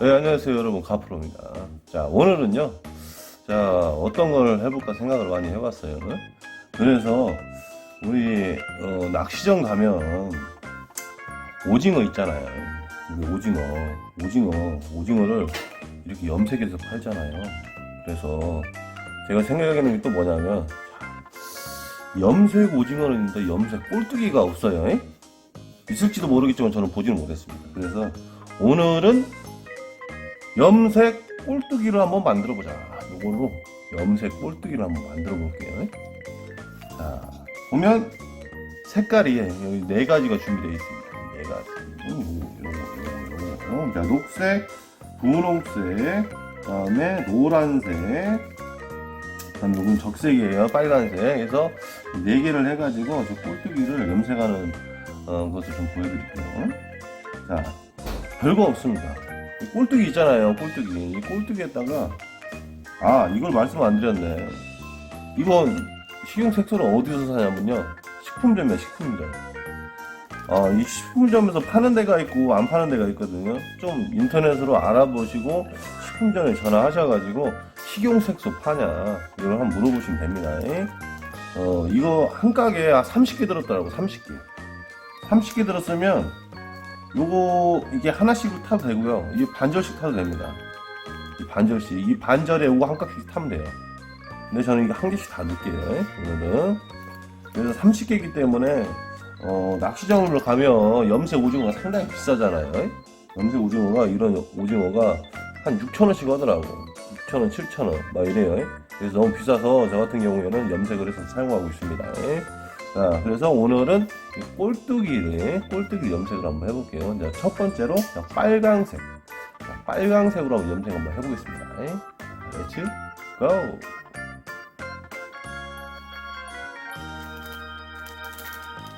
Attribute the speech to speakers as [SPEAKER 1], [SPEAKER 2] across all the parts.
[SPEAKER 1] 네, 안녕하세요 여러분. 가프로입니다. 자 오늘은요 자 어떤 걸 해볼까 생각을 많이 해봤어요. 그래서 우리 어, 낚시점 가면 오징어 있잖아요. 오징어 오징어 오징어를 이렇게 염색해서 팔잖아요. 그래서 제가 생각하는 게 또 뭐냐면 염색 오징어는 있는데 염색 꼴뚜기가 없어요 에? 있을지도 모르겠지만 저는 보지는 못했습니다. 그래서 오늘은 염색 꼴뚜기를 한번 만들어 보자. 요걸로 염색 꼴뚜기를 한번 만들어 볼게요. 자, 보면 색깔이 여기 네 가지가 준비되어 있습니다. 네 가지. 자, 녹색, 분홍색, 그다음에 노란색, 그다음 요건 적색이에요. 빨간색. 그래서 네 개를 해가지고 저 꼴뚜기를 염색하는 어, 것을 좀 보여드릴게요. 자, 별거 없습니다. 이 꼴뚜기 있잖아요 꼴뚜기. 이 꼴뚜기에다가 아 이걸 말씀 안 드렸네. 이건 식용색소는 어디서 사냐면요. 식품점이야 식품점. 아이 식품점에서 파는 데가 있고 안 파는 데가 있거든요. 좀 인터넷으로 알아보시고 식품점에 전화하셔가지고 식용색소 파냐 이걸 한번 물어보시면 됩니다. 어 이거 한 가게에 30개 들었더라고 30개. 30개 들었으면 요거 이게 하나씩을 타도 되고요. 이게 반절씩 타도 됩니다. 이 반절씩 이 반절에 요거 한 값씩 타면 돼요. 근데 저는 이게 한 개씩 다 넣을게요. 오늘은 그래서 30개이기 때문에 어, 낚시점을 가면 염색 오징어가 상당히 비싸잖아요. 염색 오징어가 이런 오징어가 한 6천 원씩 하더라고. 6천 원, 7천 원 막 이래요. 그래서 너무 비싸서 저 같은 경우에는 염색을 해서 사용하고 있습니다. 자, 그래서 오늘은 이 꼴뚜기를, 꼴뚜기 염색을 한번 해볼게요. 자, 첫 번째로 자, 빨강색. 자, 빨강색으로 한번 염색 한번 해보겠습니다. 렛츠 고!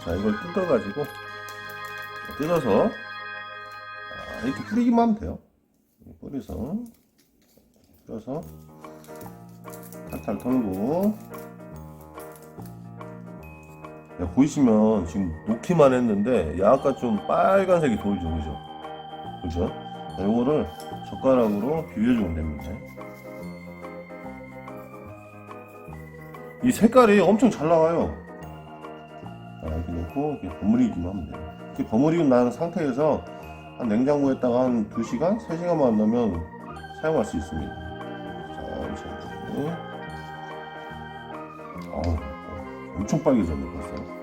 [SPEAKER 1] 자, 이걸 뜯어가지고, 뜯어서, 아, 이렇게 뿌리기만 하면 돼요. 뿌려서, 뿌려서, 탈탈 털고, 야, 보이시면 지금 놓기만 했는데 약간 좀 빨간색이 보이죠, 그죠? 그죠? 자, 요거를 젓가락으로 비벼주면 됩니다. 이 색깔이 엄청 잘 나와요. 자, 이렇게 넣고 이렇게 버무리기만 하면 돼요. 이렇게 버무리고 난 상태에서 한 냉장고에다가 한 2시간, 3시간만 넣으면 사용할 수 있습니다. 자, 잠시만요. 어우, 엄청 빨개졌네 벌써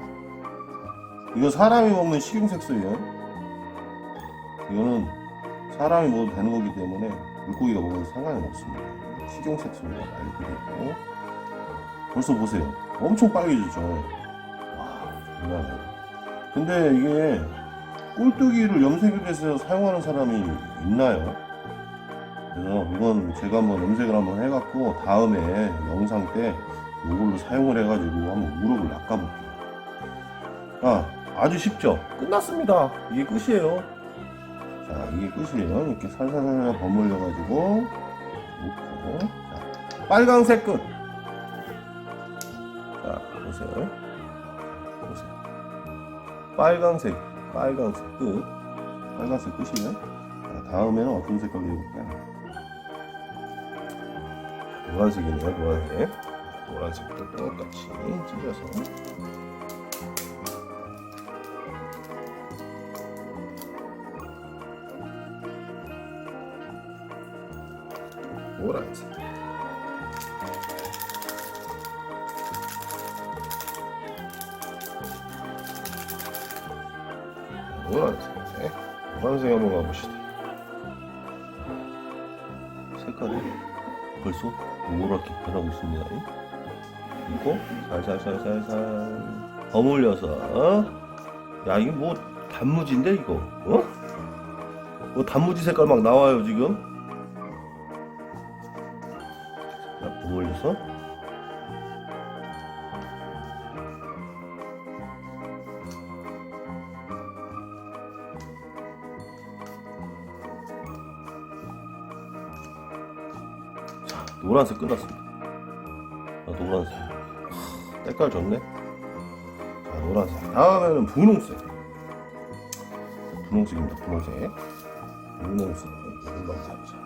[SPEAKER 1] 이거 사람이 먹는 식용색소예요. 이거는 사람이 먹어도 되는 거기 때문에 물고기가 먹어도 상관이 없습니다. 식용색소가 말 그대로 벌써 보세요. 엄청 빨개지죠? 와 정말 근데 이게 꼴뚜기를 염색을 해서 사용하는 사람이 있나요? 그래서 이건 제가 한번 염색을 한번 해갖고 다음에 영상 때 이걸로 사용을 해가지고 한번 무릎을 낚아볼게요. 아, 아주 쉽죠? 끝났습니다. 이게 끝이에요. 자, 이게 끝이에요. 이렇게 살살살 버물려가지고 놓고 자, 빨강색 끝. 자, 보세요. 보세요. 빨강색, 빨강색 끝. 빨강색 끝이에요. 자, 다음에는 어떤 색깔로 해볼까요? 노란색이네요, 노란색. 노란색도 똑같이 찢어서. 노란색. 노란색 노란색 한번 가봅시다 색깔이 벌써 노랗게 변하고 있습니다 그리고 살살살살살 버물려서. 어? 야 이게 뭐 단무지인데 이거? 어? 뭐 단무지 색깔 막 나와요 지금? 자 버물려서? 자 노란색 끝났습니다. 아, 노란색. 하, 색깔 좋네 자 노란색 다음에는 분홍색 분홍색입니다 분홍색 분홍색 금방 잡자.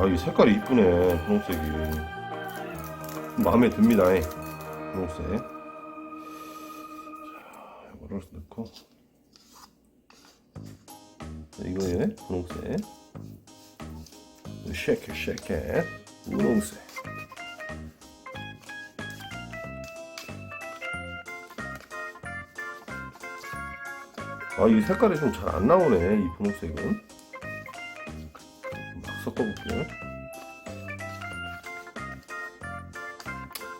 [SPEAKER 1] 아, 이 색깔이 이쁘네, 분홍색이. 마음에 듭니다, 이 분홍색. 자, 이거를 넣고. 자, 이거에 분홍색. 쉐켓, 쉐켓. 분홍색. 아, 이 색깔이 좀 잘 안 나오네, 이 분홍색은. 막 섞어볼게요.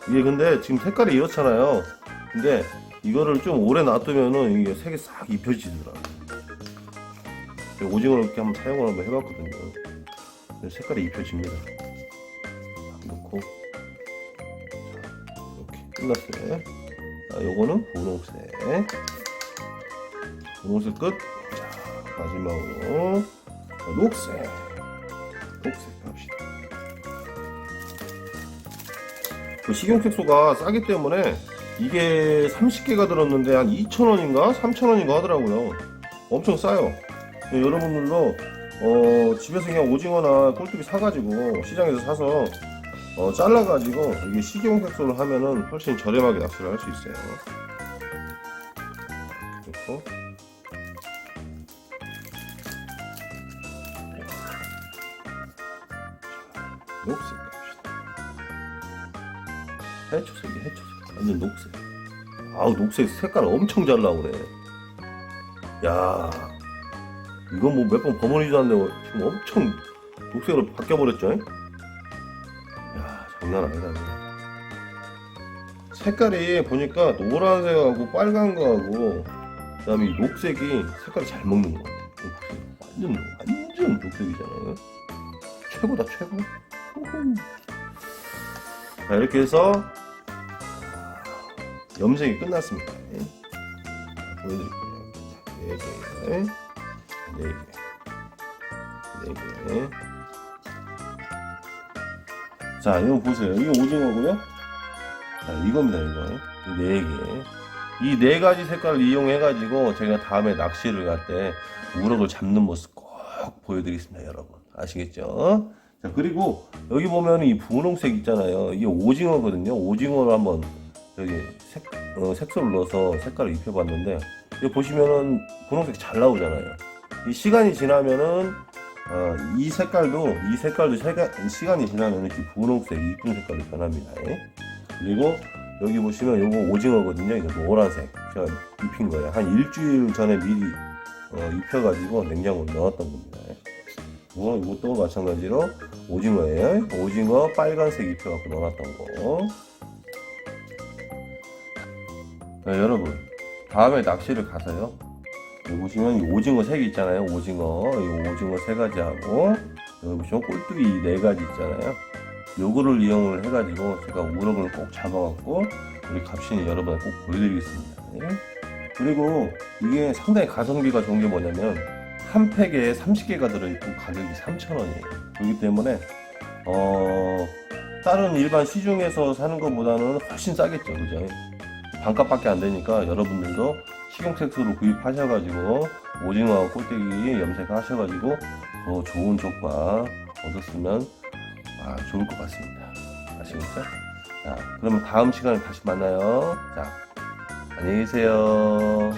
[SPEAKER 1] 이게 근데 지금 색깔이 이렇잖아요. 근데 이거를 좀 오래 놔두면은 이게 색이 싹 입혀지더라고요. 오징어를 이렇게 한번 사용을 한번 해봤거든요. 색깔이 입혀집니다. 딱 넣고. 자, 이렇게 끝났어요. 자, 요거는 분홍색. 분홍색 끝. 자, 마지막으로 자, 녹색. 녹색 갑시다. 그 식용색소가 싸기 때문에 이게 30개가 들었는데 한 2,000원인가 3,000원인가 하더라고요. 엄청 싸요. 네, 여러 분들도 어, 집에서 그냥 오징어나 꼴뚜기 사가지고 시장에서 사서 어, 잘라가지고 이게 식용 색소를 하면은 훨씬 저렴하게 낚시를 할 수 있어요. 넣고 녹색 갑시다. 해초색이 해초색 완전 녹색 아우 녹색 색깔 엄청 잘 나오네 야 이건 뭐 몇 번 버무리지도 않는데 지금 엄청 녹색으로 바뀌어버렸죠? 야 장난 아니다 색깔이 보니까 노란색하고 빨간 거하고 그 다음에 녹색이 색깔이 잘 먹는 것 같아요 완전 완전 녹색이잖아. 최고다 최고. 호호. 자 이렇게 해서 염색이 끝났습니다. 예. 보여드릴게요. 이렇게 4개. 4개. 자 이거 보세요. 이게 오징어고요? 자 이겁니다 이거. 4개. 이 네 가지 색깔을 이용해 가지고 제가 다음에 낚시를 갈 때 우럭을 잡는 모습 꼭 보여드리겠습니다 여러분. 아시겠죠? 자 그리고 여기 보면 이 분홍색 있잖아요. 이게 오징어거든요. 오징어를 한번 여기 색, 어, 색소를 넣어서 색깔을 입혀봤는데 여기 보시면은 분홍색 잘 나오잖아요. 이 시간이 지나면은 어, 이 색깔도 이 색깔도 세가, 시간이 지나면 이렇게 분홍색 이쁜 색깔로 변합니다. 예. 그리고 여기 보시면 요거 오징어거든요. 이거 노란색 제가 입힌 거예요. 한 일주일 전에 미리 어, 입혀가지고 냉장고에 넣었던 겁니다. 예. 뭐 이것도 마찬가지로 오징어예요. 오징어 빨간색 입혀갖고 넣어놨던 거. 네, 여러분 다음에 낚시를 가서요. 여기 보시면 이 오징어 색이 있잖아요. 오징어 이 오징어 세 가지하고 여기 보시면 꼴뚜기 네 가지 있잖아요. 요거를 이용을 해가지고 제가 우럭을 꼭 잡아갖고 우리 갑신이 여러분에 꼭 보여드리겠습니다. 네. 그리고 이게 상당히 가성비가 좋은 게 뭐냐면 한 팩에 30개가 들어있고 가격이 3,000원이에요. 그렇기 때문에 어 다른 일반 시중에서 사는 것보다는 훨씬 싸겠죠, 그죠? 반값밖에 안 되니까 여러분들도 식용색소로 구입하셔가지고 오징어하고 꼴뚜기 염색하셔가지고 더 좋은 효과 얻었으면 아, 좋을 것 같습니다. 아시겠죠? 자, 그러면 다음 시간에 다시 만나요. 자, 안녕히 계세요.